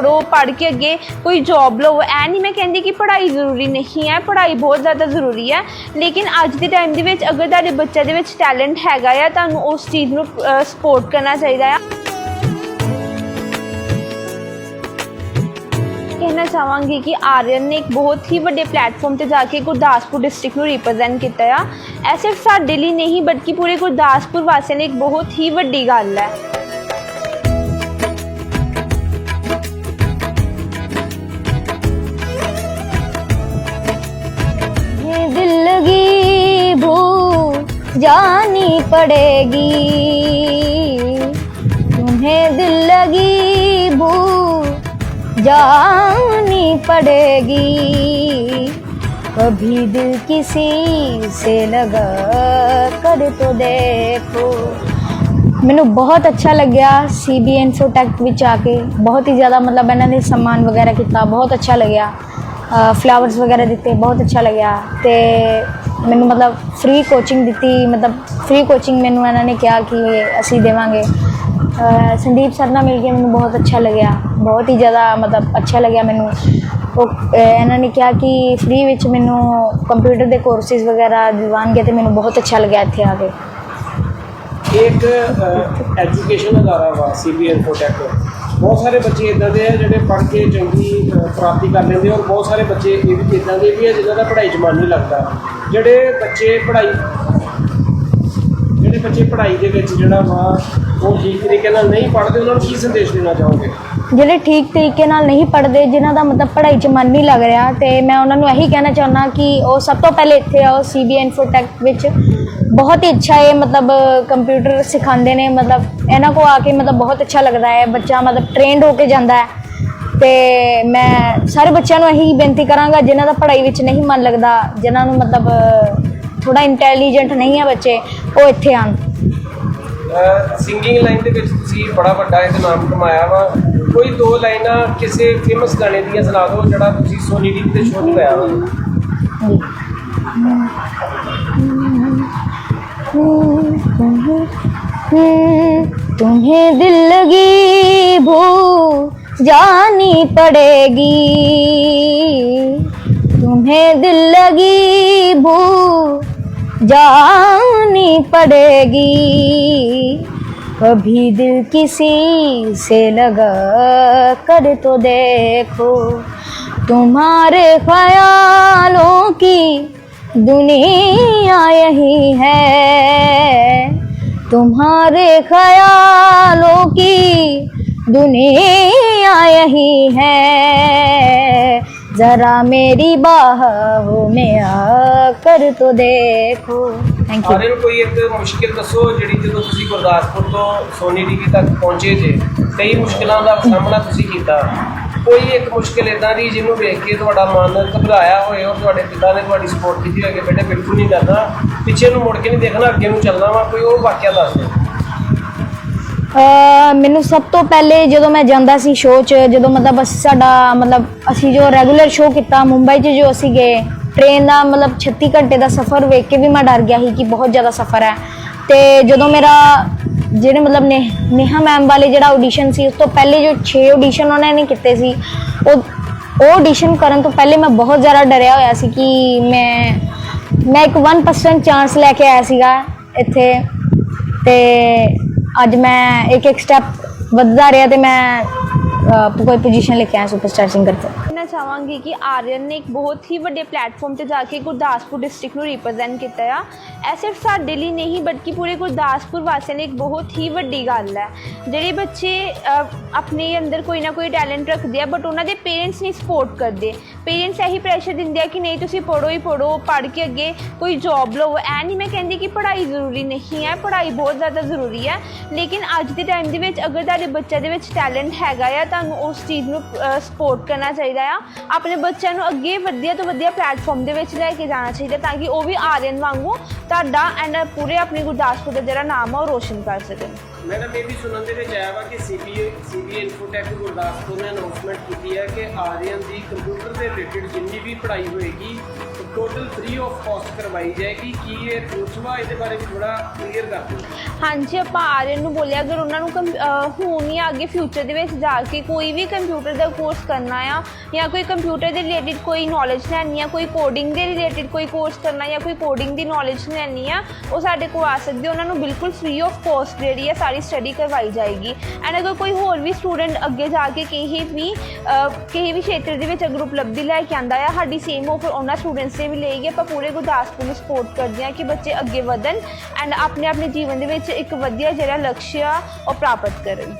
ਪੜ੍ਹ ਕੇ ਅੱਗੇ ਕੋਈ ਜੌਬ ਲਵੋ ਐ ਨਹੀਂ ਮੈਂ ਕਹਿੰਦੀ ਕਿ ਪੜ੍ਹਾਈ ਜ਼ਰੂਰੀ ਨਹੀਂ ਹੈ। ਪੜ੍ਹਾਈ ਬਹੁਤ ਜ਼ਿਆਦਾ ਜ਼ਰੂਰੀ ਹੈ। ਲੇਕਿਨ ਅੱਜ ਦੇ ਟਾਈਮ ਦੇ ਵਿੱਚ ਅਗਰ ਤੁਹਾਡੇ ਬੱਚੇ ਦੇ ਵਿੱਚ ਟੈਲੈਂਟ ਹੈਗਾ ਆ, ਤੁਹਾਨੂੰ ਉਸ ਚੀਜ਼ ਨੂੰ ਸਪੋਰਟ ਕਰਨਾ ਚਾਹੀਦਾ ਆ। ਕਹਿਣਾ ਚਾਹਾਂਗੀ ਕਿ ਆਰੀਅਨ ਨੇ ਇੱਕ ਬਹੁਤ ਹੀ ਵੱਡੇ ਪਲੇਟਫਾਰਮ ਤੇ ਜਾ ਕੇ ਗੁਰਦਾਸਪੁਰ ਡਿਸਟ੍ਰਿਕਟ ਨੂੰ ਰਿਪਰੈਜ਼ੈਂਟ ਕੀਤਾ ਆ। ਇਹ ਸਿਰਫ ਸਾਡੇ ਲਈ ਨਹੀਂ, ਬਲਕਿ ਪੂਰੇ ਗੁਰਦਾਸਪੁਰ ਵਾਸੀਆਂ ਲਈ ਇੱਕ ਬਹੁਤ ਹੀ ਵੱਡੀ ਗੱਲ ਹੈ। जानी पड़ेगी तुम्हें दिल लगी भूल जानी पड़ेगी कभी दिल किसी से लगा कर तो देखो ਮੈਨੂੰ ਬਹੁਤ ਅੱਛਾ ਲੱਗਿਆ ਸੀਬੀ ਇਨਫੋਟੈਕ ਵਿੱਚ ਆ ਕੇ ਬਹੁਤ ਹੀ ਜ਼ਿਆਦਾ ਮਤਲਬ ਇਹਨਾਂ ਨੇ ਸਨਮਾਨ ਵਗੈਰਾ ਕੀਤਾ ਬਹੁਤ ਅੱਛਾ ਲੱਗਿਆ ਫਲਾਵਰਸ ਵਗੈਰਾ ਦਿੱਤੇ ਬਹੁਤ ਅੱਛਾ ਲੱਗਿਆ ਤੇ ਮੈਨੂੰ ਮਤਲਬ ਫ੍ਰੀ ਕੋਚਿੰਗ ਦਿੱਤੀ, ਮਤਲਬ ਫ੍ਰੀ ਕੋਚਿੰਗ ਮੈਨੂੰ ਇਹਨਾਂ ਨੇ ਕਿਹਾ ਕਿ ਅਸੀਂ ਦੇਵਾਂਗੇ। ਸੰਦੀਪ ਸਰ ਨਾਲ ਮਿਲ ਕੇ ਮੈਨੂੰ ਬਹੁਤ ਅੱਛਾ ਲੱਗਿਆ, ਬਹੁਤ ਹੀ ਜ਼ਿਆਦਾ ਮਤਲਬ ਅੱਛਾ ਲੱਗਿਆ ਮੈਨੂੰ। ਉਹ ਇਹਨਾਂ ਨੇ ਕਿਹਾ ਕਿ ਫ੍ਰੀ ਵਿੱਚ ਮੈਨੂੰ ਕੰਪਿਊਟਰ ਦੇ ਕੋਰਸਿਸ ਵਗੈਰਾ ਦਿਵਾਉਣਗੇ ਤੇ ਮੈਨੂੰ ਬਹੁਤ ਅੱਛਾ ਲੱਗਿਆ ਇੱਥੇ ਆ ਕੇ। ਇੱਕ ਐਜੂਕੇਸ਼ਨ ਅਦਾਰਾ ਵਾ ਸੀਬੀ ਇਨਫੋਟੈਕ ਬਹੁਤ ਸਾਰੇ ਬੱਚੇ ਇਦਾਂ ਦੇ ਆ ਜਿਹੜੇ ਪੜ੍ਹ ਕੇ ਚੰਗੀ ਪ੍ਰਾਪਤੀ ਕਰ ਲੈਂਦੇ ਔਰ ਬਹੁਤ ਸਾਰੇ ਬੱਚੇ ਇਹ ਵੀ ਇਦਾਂ ਦੇ ਵੀ ਆ ਜਿਨ੍ਹਾਂ ਦਾ ਪੜ੍ਹਾਈ 'ਚ ਮਨ ਨਹੀਂ ਲੱਗਦਾ। ਜਿਹੜੇ ਬੱਚੇ ਪੜ੍ਹਾਈ ਜਿਹੜੇ ਬੱਚੇ ਪੜ੍ਹਾਈ ਦੇ ਵਿੱਚ ਜਿਹੜਾ ਵਾ ਉਹ ਠੀਕ ਤਰੀਕੇ ਨਾਲ ਨਹੀਂ ਪੜ੍ਹਦੇ, ਉਹਨਾਂ ਨੂੰ ਕੀ ਸੰਦੇਸ਼ ਦੇਣਾ ਚਾਹੋਗੇ? ਜਿਹੜੇ ਠੀਕ ਤਰੀਕੇ ਨਾਲ ਨਹੀਂ ਪੜ੍ਹਦੇ, ਜਿਨ੍ਹਾਂ ਦਾ ਮਤਲਬ ਪੜ੍ਹਾਈ 'ਚ ਮਨ ਨਹੀਂ ਲੱਗ ਰਿਹਾ, ਤੇ ਮੈਂ ਉਹਨਾਂ ਨੂੰ ਇਹੀ ਕਹਿਣਾ ਚਾਹੁੰਦਾ ਕਿ ਉਹ ਸਭ ਤੋਂ ਪਹਿਲੇ ਇੱਥੇ ਆਓ ਸੀਬੀ ਇਨਫੋਟੈਕ ਵਿੱਚ। ਬਹੁਤ ਹੀ ਅੱਛਾ ਇਹ ਮਤਲਬ ਕੰਪਿਊਟਰ ਸਿਖਾਉਂਦੇ ਨੇ, ਮਤਲਬ ਇਹਨਾਂ ਕੋ ਆ ਕੇ ਮਤਲਬ ਬਹੁਤ ਅੱਛਾ ਲੱਗਦਾ ਹੈ, ਬੱਚਾ ਮਤਲਬ ਟ੍ਰੇਨਡ ਹੋ ਕੇ ਜਾਂਦਾ ਹੈ। ਤੇ ਮੈਂ ਸਾਰੇ ਬੱਚਿਆਂ ਨੂੰ ਇਹੀ ਬੇਨਤੀ ਕਰਾਂਗਾ, ਜਿਨ੍ਹਾਂ ਦਾ ਪੜ੍ਹਾਈ ਵਿੱਚ ਨਹੀਂ ਮਨ ਲੱਗਦਾ, ਜਿਨ੍ਹਾਂ ਨੂੰ ਮਤਲਬ ਥੋੜਾ ਇੰਟੈਲੀਜੈਂਟ ਨਹੀਂ ਹੈ ਬੱਚੇ, ਉਹ ਇੱਥੇ ਆਉਣ। ਸਿੰਗਿੰਗ ਲਾਈਨ ਦੇ ਵਿੱਚ ਤੁਸੀਂ ਬੜਾ ਵੱਡਾ ਇੱਕ ਨਾਮ ਕਮਾਇਆ ਵਾ ਕੋਈ ਦੋ ਲਾਈਨਾਂ ਕਿਸੇ ਫੇਮਸ ਗਾਣੇ ਦੀਆਂ ਸੁਣਾ ਦਿਓ ਜਿਹੜਾ ਤੁਸੀਂ ਸੋਨੀ ਟੀ ਤੇ ਸ਼ੋਅ ਕਰਾਇਆ ਵਾ तुम्हें दिल लगी भूल जानी पड़ेगी तुम्हें दिल लगी भूल जानी पड़ेगी। कभी दिल किसी से लगा कर तो देखो। तुम्हारे ख्यालों की दुनिया यही है। तुम्हारे ख्यालों की दुनिया यही है। जरा मेरी बाहों में आकर तो देखो थैंक यू ਸਾਰਿਆਂ ਨੂੰ ਕੋਈ ਇੱਕ ਮੁਸ਼ਕਿਲ ਦੱਸੋ ਜਿਹੜੀ ਜਦੋਂ ਤੁਸੀਂ ਗੁਰਦਾਸਪੁਰ ਤੋਂ ਸੋਨੀ ਟੀਵੀ ਤੱਕ ਪਹੁੰਚੇ ਜੇ ਕਈ ਮੁਸ਼ਕਿਲਾਂ ਦਾ ਸਾਹਮਣਾ ਤੁਸੀਂ ਕੀਤਾ ਕੋਈ ਇੱਕ ਮੁਸ਼ਕਿਲ ਇਦਾਂ ਦੀ ਜਿਹਨੂੰ ਵੇਖ ਕੇ ਤੁਹਾਡਾ ਮਨ ਘਬਰਾਇਆ ਹੋਏ ਔਰ ਤੁਹਾਡੇ ਪਿਤਾ ਨੇ ਤੁਹਾਡੀ ਸਪੋਰਟ ਕੀਤੀ ਹੋਵੇ ਕਿ ਬੇਟੇ ਬਿਲਕੁਲ ਨਹੀਂ ਕਰਨਾ ਪਿੱਛੇ ਨੂੰ ਮੁੜ ਕੇ ਨਹੀਂ ਦੇਖਣਾ ਅੱਗੇ ਨੂੰ ਚੱਲਣਾ ਵਾ ਕੋਈ ਉਹ ਵਾਕਿਆ ਦੱਸ ਦਿਓ ਅਹ ਮੈਨੂੰ ਸਭ ਤੋਂ ਪਹਿਲੇ ਜਦੋਂ ਮੈਂ ਜਾਂਦਾ ਸੀ ਸ਼ੋਅ 'ਚ, ਜਦੋਂ ਮਤਲਬ ਅਸੀਂ ਸਾਡਾ, ਮਤਲਬ ਅਸੀਂ ਜੋ ਰੈਗੂਲਰ ਸ਼ੋਅ ਕੀਤਾ ਮੁੰਬਈ 'ਚ ਜੋ ਅਸੀਂ ਗਏ ਟ੍ਰੇਨ ਦਾ ਮਤਲਬ 36 ਘੰਟੇ ਦਾ ਸਫ਼ਰ ਵੇਖ ਕੇ ਵੀ ਮੈਂ ਡਰ ਗਿਆ ਸੀ ਕਿ ਬਹੁਤ ਜ਼ਿਆਦਾ ਸਫ਼ਰ ਹੈ। ਤੇ ਜਦੋਂ ਮੇਰਾ ਜਿਹੜੇ ਮਤਲਬ ਨੇ ਨੇਹਾ ਮੈਮ ਵਾਲੇ ਜਿਹੜਾ ਆਡੀਸ਼ਨ ਸੀ, ਉਸ ਤੋਂ ਪਹਿਲੇ ਜੋ 6 ਆਡੀਸ਼ਨ ਉਹਨਾਂ ਨੇ ਕੀਤੇ ਸੀ, ਉਹ ਉਹ ਆਡੀਸ਼ਨ ਕਰਨ ਤੋਂ ਪਹਿਲੇ ਮੈਂ ਬਹੁਤ ਜ਼ਿਆਦਾ ਡਰਿਆ ਹੋਇਆ ਸੀ ਕਿ ਮੈਂ ਮੈਂ ਇੱਕ 1% ਚਾਂਸ ਲੈ ਕੇ ਆਇਆ ਸੀਗਾ ਇੱਥੇ। ਤੇ ਅੱਜ ਮੈਂ ਇੱਕ ਇੱਕ ਸਟੈਪ ਵੱਧਦਾ ਰਿਹਾ ਤੇ ਮੈਂ ਅਹ, ਕੋਈ ਪੋਜੀਸ਼ਨ ਲੈ ਕੇ ਆਇਆ ਸੁਪਰਸਟਾਰ ਸਿੰਗਰ ਤੇ। ਚਾਹਾਂਗੀ ਕਿ ਆਰੀਅਨ ਨੇ ਇੱਕ ਬਹੁਤ ਹੀ ਵੱਡੇ ਪਲੇਟਫਾਰਮ ਤੇ ਜਾ ਕੇ ਗੁਰਦਾਸਪੁਰ ਡਿਸਟ੍ਰਿਕਟ ਨੂੰ ਰਿਪਰੈਜ਼ੈਂਟ ਕੀਤਾ ਆ। ਇਹ ਸਿਰਫ ਸਾਡੇ ਲਈ ਨਹੀਂ, ਬਲਕਿ ਪੂਰੇ ਗੁਰਦਾਸਪੁਰ ਵਾਸੀਆਂ ਲਈ ਇੱਕ ਬਹੁਤ ਹੀ ਵੱਡੀ ਗੱਲ ਹੈ। ਜਿਹੜੇ ਬੱਚੇ ਆਪਣੇ ਅੰਦਰ ਕੋਈ ਨਾ ਕੋਈ ਟੈਲੈਂਟ ਰੱਖਦੇ ਆ ਬਟ ਉਹਨਾਂ ਦੇ ਪੇਰੈਂਟਸ ਨਹੀਂ ਸਪੋਰਟ ਕਰਦੇ। ਪੇਰੈਂਟਸ ਇਹੀ ਪ੍ਰੈਸ਼ਰ ਦਿੰਦੇ ਆ ਕਿ ਨਹੀਂ, ਤੁਸੀਂ ਪੜ੍ਹੋ ਹੀ ਪੜ੍ਹੋ, ਪੜ੍ਹ ਕੇ ਅੱਗੇ ਕੋਈ ਜੌਬ ਲਵੋ। ਐ ਨਹੀਂ ਮੈਂ ਕਹਿੰਦੀ ਕਿ ਪੜ੍ਹਾਈ ਜ਼ਰੂਰੀ ਨਹੀਂ ਹੈ, ਪੜ੍ਹਾਈ ਬਹੁਤ ਜ਼ਿਆਦਾ ਜ਼ਰੂਰੀ ਹੈ। ਲੇਕਿਨ ਅੱਜ ਦੇ ਟਾਈਮ ਦੇ ਵਿੱਚ ਅਗਰ ਤੁਹਾਡੇ ਬੱਚੇ ਦੇ ਵਿੱਚ ਟੈਲੈਂਟ ਹੈਗਾ ਆ, ਤੁਹਾਨੂੰ ਉਸ ਚੀਜ਼ ਨੂੰ ਸਪੋਰਟ ਕਰਨਾ ਚਾਹੀਦਾ ਆ। ਆਪਣੇ ਬੱਚਿਆਂ ਨੂੰ ਅੱਗੇ ਵਧੀਆ ਤੋਂ ਵਧੀਆ ਪਲੇਟਫਾਰਮ ਦੇ ਵਿੱਚ ਲੈ ਕੇ ਜਾਣਾ ਚਾਹੀਦਾ ਤਾਂ ਕਿ ਉਹ ਵੀ ਆਰੀਅਨ ਵਾਂਗੂ ਤੁਹਾਡਾ ਐਂਡ ਪੂਰੇ ਆਪਣੀ ਗੁਰਦਾਸਪੁਰ ਦਾ ਜਿਹੜਾ ਨਾਮ ਆ ਉਹ ਰੋਸ਼ਨ ਕਰ ਸਕਣ। ਮੈਡਮ ਇਹ ਵੀ ਸੁਣਨ ਦੇ ਵਿੱਚ ਆਇਆ ਵਾ ਕਿ ਸੀਬੀਏ ਸੀਬੀਏ ਇਨਫੋਟੈਕ ਗੁਰਦਾਸਪੁਰ ਨੇ ਅਨਾਉਂਸਮੈਂਟ ਕੀਤੀ ਹੈ ਕਿ ਆਰੀਅਨ ਦੀ ਕੰਪਿਊਟਰ ਦੇ ਰਿਲੇਟਡ ਜਿੰਨੀ ਵੀ ਪੜ੍ਹਾਈ ਹੋਏਗੀ ਟੋਟਲ ਫ੍ਰੀ ਆਫ ਕਾਸਟ ਕਰਵਾਈ ਜਾਏਗੀ, ਕੀ ਇਹ ਪੁੱਛਵਾ, ਇਹਦੇ ਬਾਰੇ ਵੀ ਥੋੜਾ ਕਲੀਅਰ ਕਰ ਦਿਓ। ਹਾਂਜੀ, ਆਪਾਂ ਆਰਿਅਨ ਨੂੰ ਬੋਲਿਆ, ਅਗਰ ਉਹਨਾਂ ਨੂੰ ਕੰਪ- ਹੁਣ ਜਾਂ ਅੱਗੇ ਫਿਊਚਰ ਦੇ ਵਿੱਚ ਜਾ ਕੇ ਕੋਈ ਵੀ ਕੰਪਿਊਟਰ ਦਾ ਕੋਰਸ ਕਰਨਾ ਆ, ਜਾਂ ਕੋਈ ਕੰਪਿਊਟਰ ਦੇ ਰਿਲੇਟਡ ਕੋਈ ਨੌਲੇਜ ਲੈਣੀ ਆ, ਕੋਈ ਕੋਡਿੰਗ ਦੇ ਰਿਲੇਟਡ ਕੋਈ ਕੋਰਸ ਕਰਨਾ ਜਾਂ ਕੋਈ ਕੋਡਿੰਗ ਦੀ ਨੌਲੇਜ ਲੈਣੀ ਆ, ਉਹ ਸਾਡੇ ਕੋਲ ਆ ਸਕਦੇ ਉਹਨਾਂ ਨੂੰ ਬਿਲਕੁਲ ਫ੍ਰੀ ਆਫ ਕੋਸਟ ਜਿਹੜੀ ਹੈ ਸਾਰੀ ਸਟੱਡੀ ਕਰਵਾਈ ਜਾਏਗੀ। ਐਂਡ ਅਗਰ ਕੋਈ ਹੋਰ ਵੀ ਸਟੂਡੈਂਟ ਅੱਗੇ ਜਾ ਕੇ ਕਿਸੇ ਵੀ ਕਿਸੇ ਵੀ ਖੇਤਰ ਦੇ ਵਿੱਚ ਅਗਰ ਉਪਲਬਧੀ ਲੈ ਕੇ ਆਂਦਾ ਆ, ਸਾਡੀ ਸੇਮ ਆਫਰ ਉਹਨਾਂ ਸਟੂਡੈਂਟਸ ਦੇ ਵੀ ਲਏਗੀ ਆਪਾਂ ਪੂਰੇ ਗੁਰਦਾਸਪੁਰ ਨੂੰ ਸਪੋਰਟ ਕਰਦੇ ਹਾਂ ਕਿ ਬੱਚੇ ਅੱਗੇ ਵਧਣ ਐਂਡ ਆਪਣੇ ਆਪਣੇ ਜੀਵਨ ਦੇ ਵਿੱਚ ਇੱਕ ਵਧੀਆ ਜਿਹੜਾ ਲਕਸ਼ ਆ, ਉਹ ਪ੍ਰਾਪਤ ਕਰਨ।